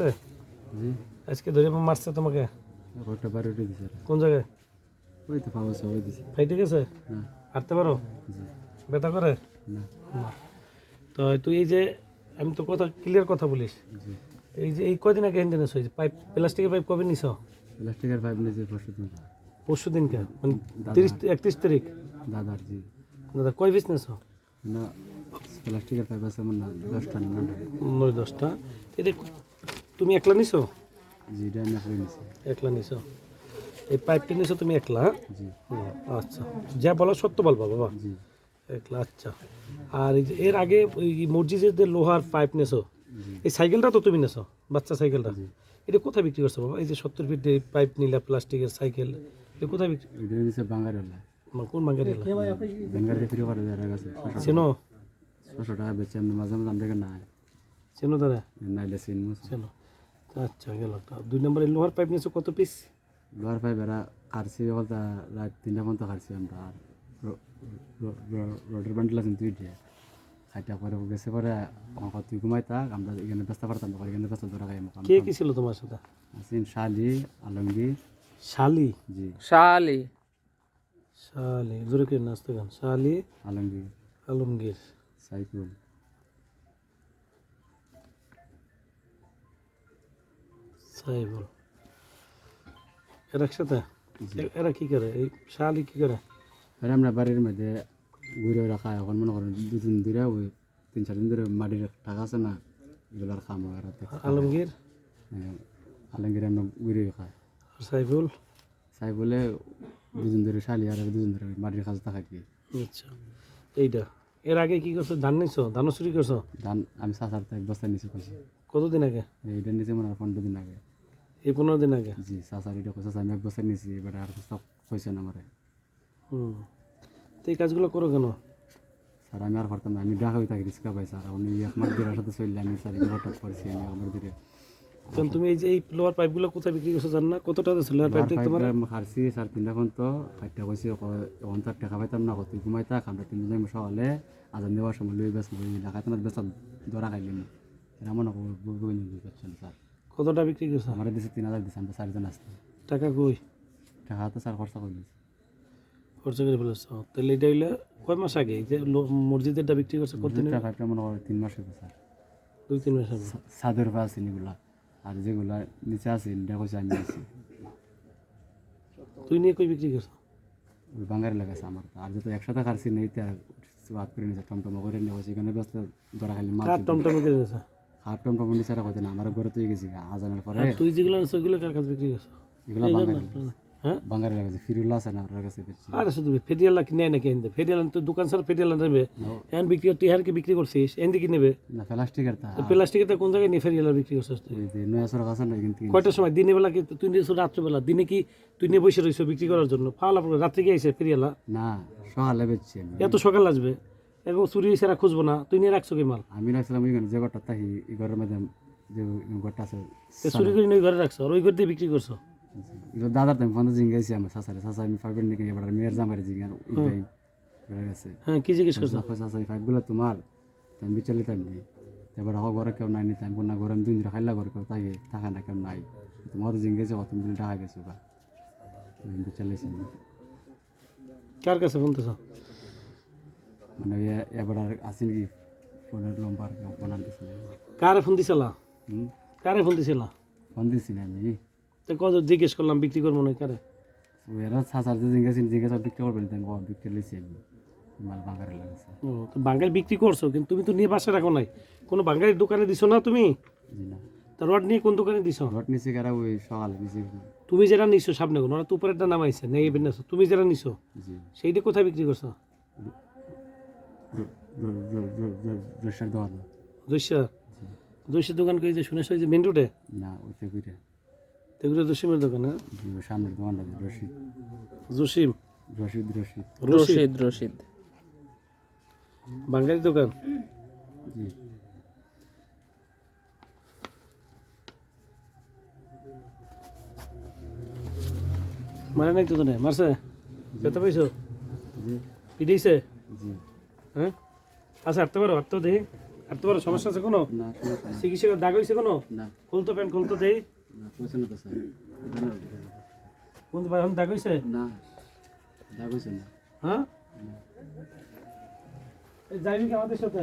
জি। আজকে ধরে মারছে তোমাকে? উঠে দিছে কোন জায়গায়? ওই তো পাওয়া সবাই দিছে ফাইটে গেছে? না। হাঁটতে পারো? ব্যথা করে? না। তো তুই এই যে আমি তো কথা ক্লিয়ার কথা বলিস। এই যে এই কদিন আগে হেন হয়েছে পাইপ প্লাস্টিকের পাইপ কবে নিছ? প্লাস্টিকের পাইপ নিয়েছে পরশু দিন। পরশু দিনকে মানে তিরিশ একত্রিশ তারিখ? দাদার জি। দাদা কয় পিস নিছ না প্লাস্টিকের পাইপ আছে আমার না দশটা না নয় দশটা। এটা তুমি একলা নিছো? আমি করে নিছি। একলা নিছো? এই পাইপটা নিছো তুমি একলা? হ্যাঁ? জি আচ্ছা। যা বলো সত্য বলবা বাবা। জি। একলা আচ্ছা। আর এর আগে ওই মসজিদের যে লোহার পাইপ নেছো এই সাইকেলটা তো তুমি নেছো বাচ্চা সাইকেলটা? এটা কোথায় বিক্রি করছ বাবা? এই যে সত্তর ফিট পাইপ নিলা প্লাস্টিকের সাইকেল এটা কোথায় বিক্রি? মানে কোন বাঙ্গারি বেঙ্গার ফ্রি করে দেওয়ার কাছে চেনো? ছশো টাকা বেচে আমি মাঝে মাঝে আমরা না চেনো দাদা? নাইলে সিন চেনো। আচ্ছা গেল। দুই নম্বরে লোহার পাইপ নিয়েছো কত পিস লোহার পাইপ এরা কাটছি বলতে রাত তিনটা পর্যন্ত কাটছি আমরা। আর রোডের বান্ডেল আছেন তুই দিয়ে খাইটা পরে গেছে পরে আমাকে তুই ঘুমাই থাক আমরা এখানে ব্যস্ত পারতাম না এখানে ব্যস্ত ধরা খাই কে কি ছিল তোমার সাথে? আছেন শালি আলমগীর। শালি? জি। শালি। শালি জোরে কে নাচতে গান। শালি আলমগীর। আলমগীর। সাইকুল সাইবুল এরা একসাথে? এরা কি করে? এই শালি কি করে? আর আমরা বাড়ির মধ্যে ঘুরে রাখা এখন মনে করেন দুদিন ধরে ওই তিন চার দিন ধরে মাটির টাকা আছে না এগুলোর খাম আলমগীর? হ্যাঁ, আলমগীর আমরা ঘুরে আর সাইফুল? সাই বলে দুদিন ধরে শালি আর দুদিন ধরে মাটির কাজ থাকা কি। আচ্ছা। এইটা। এর আগে কি করছ? ধান নিছো? ধানও চুরি করছ? ধান আমি সাত এক বস্তা নিচে কইছি। কতদিন আগে? এইটা নিচে মনে হয় পনেরো দিন আগে। এই পনেরো দিন আগে? জি সাসার এটা কইছে আমি এক বস্তা নিছি এবার আর সব কইছে না আমারে। হুম তো এই কাজগুলো করো কেন? স্যার আমি আর করতাম না আমি ডাকা হয়ে থাকি রিস্কা পাই স্যার। উনি এক মাস দেড় সাথে চললে আমি স্যার এগুলো হঠাৎ করেছি আমি আমার দিকে কারণ তুমি এই যে এই লোহার পাইপগুলো কোথায় বিক্রি করছ জান না? কত টাকা লোহার পাইপ তোমার? হারছি স্যার তিনটা এখন তো কাটটা কইছি এখন তার টাকা পাইতাম না কত ঘুমাই থাক আমরা তিনজন যাই সকালে আজান দেওয়ার সময় লই বেস ঢাকাতে না বেস ধরা খাইলেন এমন বুঝবেন পারছেন স্যার। কতটা বিক্রি করছ? আমার দিছে তিন হাজার দিছে আমরা চারজন আসতে টাকা কই? টাকা তো স্যার খরচা করে দিয়েছে খরচা করে ফেলেছো। তাহলে এটা হইলে কয় মাস আগে? যে মসজিদেরটা বিক্রি করছ কত দিন পাইপটা মনে হয় তিন মাস হইবে স্যার। দুই তিন মাস আগে। সাদের পা আছে এগুলা। আর যেগুলা নিচে আছে এটা কইছে আমি আছি। তুই নিয়ে কই বিক্রি করছ? ওই বাঙালি লাগাছে আমার। আর যত একসাথে খাচ্ছি নেই তে বাদ করে নিছে টমটম করে নিয়ে হয়েছে এখানে ব্যস্ত ধরা খালি মাছ। টমটম করে দিয়েছ হাফ হতো না আমার ঘরে তুই গেছি আজানের পরে তুই যেগুলো কার কাছে বিক্রি করছ? এগুলা বাঙালি হ্যাঁ? বাঙালি ফিরুল্লা আছে না ওর কাছে আরে শুধু কিনে নাকি এনতে? ফেরিয়ালা তো দোকান ছাড়া ফেরিয়ালা নেবে এখন বিক্রি তুই হারকে বিক্রি করছিস এনদি কি নেবে? না প্লাস্টিকের তা। প্লাস্টিকের কোন জায়গায় নিয়ে ফেরিয়ালা বিক্রি করছিস তুই? নয়া আছে না কিন্তু কয়টার সময়? দিনের বেলা কি তুই রাত্রেবেলা? দিনে কি তুই নিয়ে বসে রয়েছো বিক্রি করার জন্য? পড়ে রাত্রে গিয়ে আইসে ফেরিয়ালা না সকালে বেচছি এত সকাল আসবে? এখন চুরি হয়েছে খুঁজবো না। তুই নিয়ে রাখছো কি মাল? আমি রাখছিলাম ওইখানে যে ঘরটা থাকি এই ঘরের মধ্যে যে ঘরটা আছে তো চুরি করে নিয়ে ঘরে রাখছো আর ওই ঘর দিয়ে বিক্রি করছ? এগুলো দাদার টাইম ফোন জিঙ্গাইছি আমার সাসারে। সাসা আমি ফাইভের নিকে এবার মেয়ের জামারে জিঙ্গার গেছে। হ্যাঁ কি জিজ্ঞেস করছ? সাসা এই ফাইভগুলো তোমার আমি বিচারলি নেই এবার হোক ঘরে কেউ নাই নিতাম কোন না ঘরে আমি দুই দিন খাইলা ঘরে কেউ তাই থাকা না কেউ নাই। তোমার জিঙ্গাইছে কত দিন টাকা গেছো বা আমি বিচারলিছি কার কাছে বলতেছ? মানে এবার আর আসেন কি? ফোনের নম্বর ফোন আনতেছি কারে ফোন দিছিলা? কারে ফোন দিছিলা? ফোন দিছি না আমি। তো কত জিজ্ঞেস করলাম বিক্রি করব না কারে? এরা সাসার যে জিজ্ঞাসি জিজ্ঞাসা বিক্রি করবেন তাই বিক্রি লিছি আমি। মাল বাঙারে লাগাছে। ও তো বাঙালি বিক্রি করছ কিন্তু তুমি তো নিয়ে বাসা রাখো নাই। কোনো বাঙালির দোকানে দিছো না তুমি? না। তা রড নিয়ে কোন দোকানে দিছো? ঘট নিছি কারা ওই সকালে নিছি। তুমি যেটা নিছো সামনে কোনো ওরা তো উপরেরটা নামাইছে নেই তুমি যেটা নিছো জি। সেইটা কোথায় বিক্রি করছ? রসার দোকান। দৈশা দৈশের দোকান কই যে শুনেছো এই যে মেন রোডে না ওইটা কইটা এগুলো জসিমের দোকান হ্যাঁ? জি ওই সামনের যে রশিদ। জসিম? রশিদ রশিদ। রশিদ রশিদ। বাঙালি দোকান? জি। মারে নাই তো তো মারছে? ব্যথা পাইছো? পিটাইছে? জি। হ্যাঁ? আচ্ছা হাঁটতে পারো হাঁটতেও দেখি আর তোমার সমস্যা আছে কোনো। চিকিৎসকের দাগ হয়েছে কোনো? না। খুলতো প্যান্ট খুলতো দেই। কোন এখন দাগ হয়েছে না দাগ হয়েছে না। হ্যাঁ? এই যাইবি কি আমাদের সাথে?